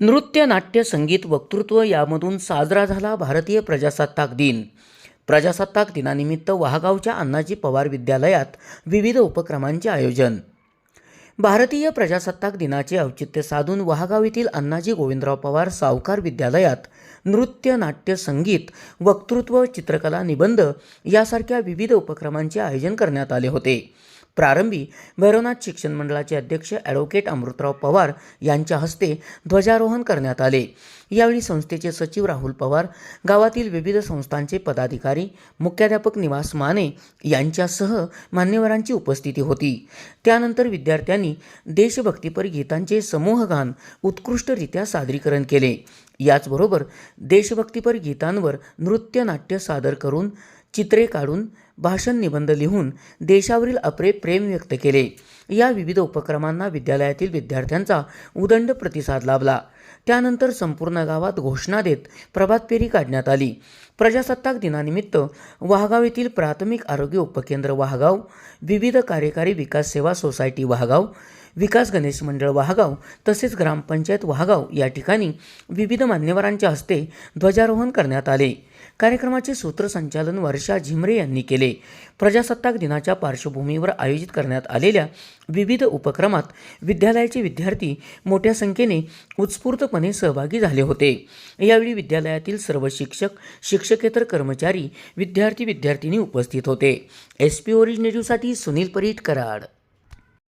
नृत्य नाट्य संगीत वक्तृत्व यामधून साजरा झाला भारतीय प्रजासत्ताक दिन. प्रजासत्ताक दिनानिमित्त वाहगावच्या अण्णाजी पवार विद्यालयात विविध उपक्रमांचे आयोजन. भारतीय प्रजासत्ताक दिनाचे औचित्य साधून वहागाव येथील अण्णाजी गोविंदराव पवार सावकार विद्यालयात नृत्य नाट्य संगीत वक्तृत्व चित्रकला निबंध यासारख्या विविध उपक्रमांचे आयोजन करण्यात आले होते. प्रारंभी भैरवनाथ शिक्षण मंडळाचे अध्यक्ष ॲडव्होकेट अमृतराव पवार यांच्या हस्ते ध्वजारोहण करण्यात आले. यावेळी संस्थेचे सचिव राहुल पवार गावातील विविध संस्थांचे पदाधिकारी मुख्याध्यापक निवास माने यांच्यासह मान्यवरांची उपस्थिती होती. त्यानंतर विद्यार्थ्यांनी देशभक्तीपर गीतांचे समूहगान उत्कृष्टरित्या सादरीकरण केले. याचबरोबर देशभक्तीपर गीतांवर नृत्य नाट्य सादर करून चित्रे काढून भाषण निबंध लिहून देशावरील अप्रेम प्रेम व्यक्त केले. या विविध उपक्रमांना विद्यालयातील विद्यार्थ्यांचा उदंड प्रतिसाद लाभला. त्यानंतर संपूर्ण गावात घोषणा देत प्रभात फेरी काढण्यात आली. प्रजासत्ताक दिनानिमित्त वाहगाव येथील प्राथमिक आरोग्य उपकेंद्र वाहगाव विविध कार्यकारी विकास सेवा सोसायटी वाहगाव विकास गणेश मंडळ वाहगाव तसेच ग्रामपंचायत वाहगाव या ठिकाणी विविध मान्यवरांच्या हस्ते ध्वजारोहण करण्यात आले. कार्यक्रमाचे सूत्रसंचालन वर्षा झिमरे यांनी केले. प्रजासत्ताक दिनाच्या पार्श्वभूमीवर आयोजित करण्यात आलेल्या विविध उपक्रमात विद्यालयाचे विद्यार्थी मोठ्या संख्येने उत्स्फूर्तपणे सहभागी झाले होते. यावेळी विद्यालयातील सर्व शिक्षक शिक्षकेतर कर्मचारी विद्यार्थी विद्यार्थिनी उपस्थित होते. एस पी ओरिजिनेटिव्हसाठी सुनील परीट कराड.